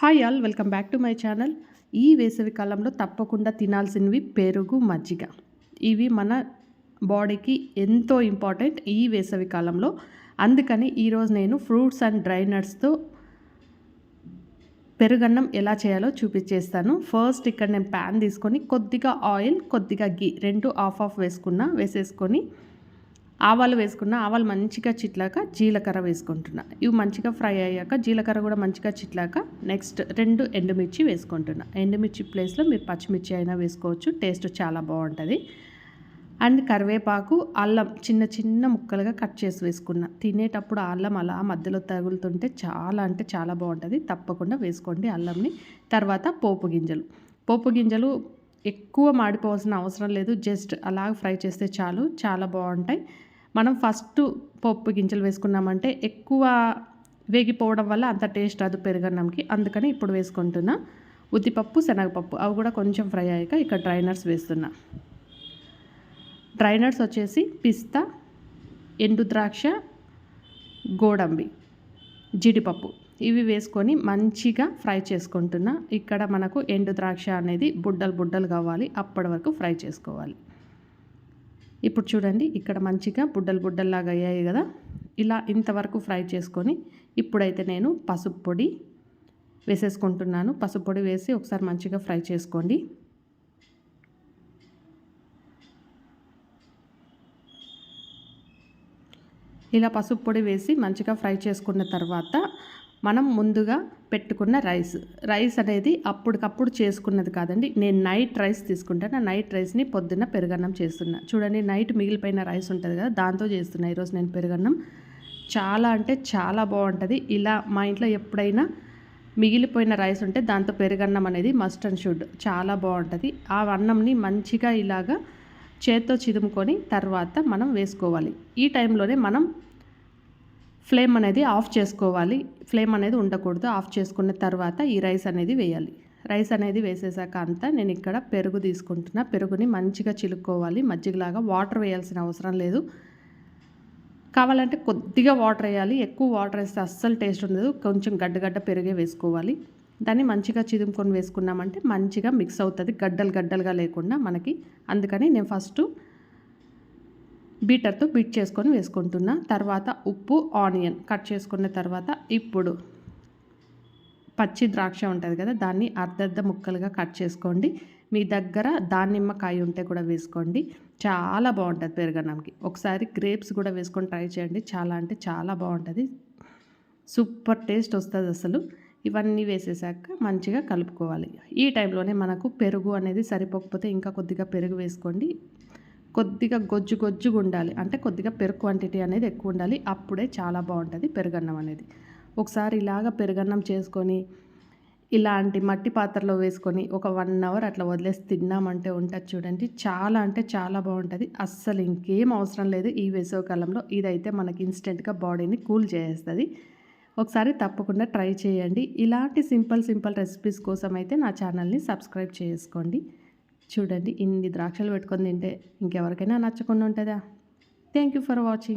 Hi all welcome back to my channel ఈ వేసవి కాలంలో తప్పకుండా తినాల్సినవి పెరుగు మజ్జిగ. ఇవి మన బాడీకి ఎంతో ఇంపార్టెంట్ ఈ వేసవి కాలంలో. అందుకని ఈరోజు నేను ఫ్రూట్స్ అండ్ డ్రై నట్స్తో పెరుగన్నం ఎలా చేయాలో చూపించేస్తాను. ఫస్ట్ ఇక్కడ నేను ప్యాన్ తీసుకొని కొద్దిగా ఆయిల్ కొద్దిగా గీ రెండు ఆఫ్ ఆఫ్ వేసుకున్నా వేసేసుకొని ఆవాలు వేసుకున్న ఆవాలు మంచిగా చిట్లాక జీలకర్ర వేసుకుంటున్నా. ఇవి మంచిగా ఫ్రై అయ్యాక జీలకర్ర కూడా మంచిగా చిట్లాక నెక్స్ట్ రెండు ఎండుమిర్చి వేసుకుంటున్నా. ఎండుమిర్చి ప్లేస్లో మీరు పచ్చిమిర్చి అయినా వేసుకోవచ్చు టేస్ట్ చాలా బాగుంటుంది. అండ్ కరివేపాకు అల్లం చిన్న చిన్న ముక్కలుగా కట్ చేసి వేసుకున్న. తినేటప్పుడు అల్లం అలా మధ్యలో తగులుతుంటే చాలా అంటే చాలా బాగుంటుంది. తప్పకుండా వేసుకోండి అల్లంని. తర్వాత పోపు గింజలు. పోపు గింజలు ఎక్కువ మాడిపోవాల్సిన అవసరం లేదు. జస్ట్ అలా ఫ్రై చేస్తే చాలు చాలా బాగుంటాయి. మనం ఫస్ట్ పప్పు గింజలు వేసుకున్నామంటే ఎక్కువ వేగిపోవడం వల్ల అంత టేస్ట్ రాదు పెరుగన్నంకి. అందుకని ఇప్పుడు వేసుకుంటున్నా. ఉద్దిపప్పు శనగపప్పు అవి కూడా కొంచెం ఫ్రై అయ్యాక ఇక్కడ డ్రైనర్స్ వేస్తున్నా. డ్రైనర్స్ వచ్చేసి పిస్తా ఎండు ద్రాక్ష గోడంబి జీడిపప్పు. ఇవి వేసుకొని మంచిగా ఫ్రై చేసుకుంటున్నా. ఇక్కడ మనకు ఎండు ద్రాక్ష అనేది బుడ్డలు బుడ్డలు కావాలి. అప్పటి వరకు ఫ్రై చేసుకోవాలి. ఇప్పుడు చూడండి ఇక్కడ మంచిగా బుడ్డలు బుడ్డల్లాగా అయ్యాయి కదా. ఇలా ఇంతవరకు ఫ్రై చేసుకొని ఇప్పుడైతే నేను పసుపు పొడి వేసేసుకుంటున్నాను. పసుపు పొడి వేసి ఒకసారి మంచిగా ఫ్రై చేసుకోండి. ఇలా పసుపు పొడి వేసి మంచిగా ఫ్రై చేసుకున్న తర్వాత మనం ముందుగా పెట్టుకున్న రైస్. రైస్ అనేది అప్పటికప్పుడు చేసుకున్నది కాదండి. నేను నైట్ రైస్ తీసుకుంటాను. నైట్ రైస్ని పొద్దున్న పెరుగన్నం చేస్తున్నా. చూడండి నైట్ మిగిలిపోయిన రైస్ ఉంటుంది కదా దాంతో చేస్తున్నా. ఈరోజు నేను పెరుగన్నం. చాలా అంటే చాలా బాగుంటుంది. ఇలా మా ఇంట్లో ఎప్పుడైనా మిగిలిపోయిన రైస్ ఉంటే దాంతో పెరుగన్నం అనేది మస్ట్ అండ్ షుడ్ చాలా బాగుంటుంది. ఆ అన్నంని మంచిగా ఇలాగా చేత్తో చిదుముకొని తర్వాత మనం వేసుకోవాలి. ఈ టైంలోనే మనం ఫ్లేమ్ అనేది ఆఫ్ చేసుకోవాలి. ఫ్లేమ్ అనేది ఉండకూడదు. ఆఫ్ చేసుకున్న తర్వాత ఈ రైస్ అనేది వేయాలి. రైస్ అనేది వేసేసాక అంతా నేను ఇక్కడ పెరుగు తీసుకుంటున్నా. పెరుగుని మంచిగా చిలుక్కోవాలి. మజ్జిగలాగా వాటర్ వేయాల్సిన అవసరం లేదు. కావాలంటే కొద్దిగా వాటర్ వేయాలి. ఎక్కువ వాటర్ వేస్తే అస్సలు టేస్ట్ ఉండదు. కొంచెం గడ్డగడ్డ పెరుగే వేసుకోవాలి. దాన్ని మంచిగా చిదుముకొని వేసుకున్నామంటే మంచిగా మిక్స్ అవుతుంది. గడ్డలు గడ్డలుగా లేకుండా మనకి. అందుకని నేను ఫస్ట్ బీటర్తో బీట్ చేసుకొని వేసుకుంటున్నా. తర్వాత ఉప్పు ఆనియన్ కట్ చేసుకున్న తర్వాత ఇప్పుడు పచ్చి ద్రాక్ష ఉంటుంది కదా దాన్ని అర్ధర్ధ ముక్కలుగా కట్ చేసుకోండి. మీ దగ్గర దానిమ్మకాయ ఉంటే కూడా వేసుకోండి. చాలా బాగుంటుంది పెరుగన్నంకి. ఒకసారి గ్రేప్స్ కూడా వేసుకొని ట్రై చేయండి. చాలా అంటే చాలా బాగుంటుంది. సూపర్ టేస్ట్ వస్తుంది అసలు. ఇవన్నీ వేసేసాక మంచిగా కలుపుకోవాలి. ఈ టైంలోనే మనకు పెరుగు అనేది సరిపోకపోతే ఇంకా కొద్దిగా పెరుగు వేసుకోండి. కొద్దిగా గొజ్జు గొజ్జుగా ఉండాలి. అంటే కొద్దిగా పెరుగు క్వాంటిటీ అనేది ఎక్కువ ఉండాలి. అప్పుడే చాలా బాగుంటుంది పెరుగన్నం అనేది. ఒకసారి ఇలాగ పెరుగన్నం చేసుకొని ఇలాంటి మట్టి పాత్రలో వేసుకొని ఒక వన్ అవర్ అట్లా వదిలేసి తిన్నామంటే ఉంటుంది చూడండి. చాలా అంటే చాలా బాగుంటుంది. అస్సలు ఇంకేం అవసరం లేదు ఈ వేసవికాలంలో ఇదైతే మనకి ఇన్స్టెంట్గా బాడీని కూల్ చేస్తుంది ఒకసారి తప్పకుండా ట్రై చేయండి. ఇలాంటి సింపుల్ సింపుల్ రెసిపీస్ కోసం అయితే నా ఛానల్ని సబ్స్క్రైబ్ చేసుకోండి. చూడండి ఇన్ని ద్రాక్షలు పెట్టుకొని తింటే ఇంకెవరికైనా నచ్చకుండా ఉంటుందా? Thank you for watching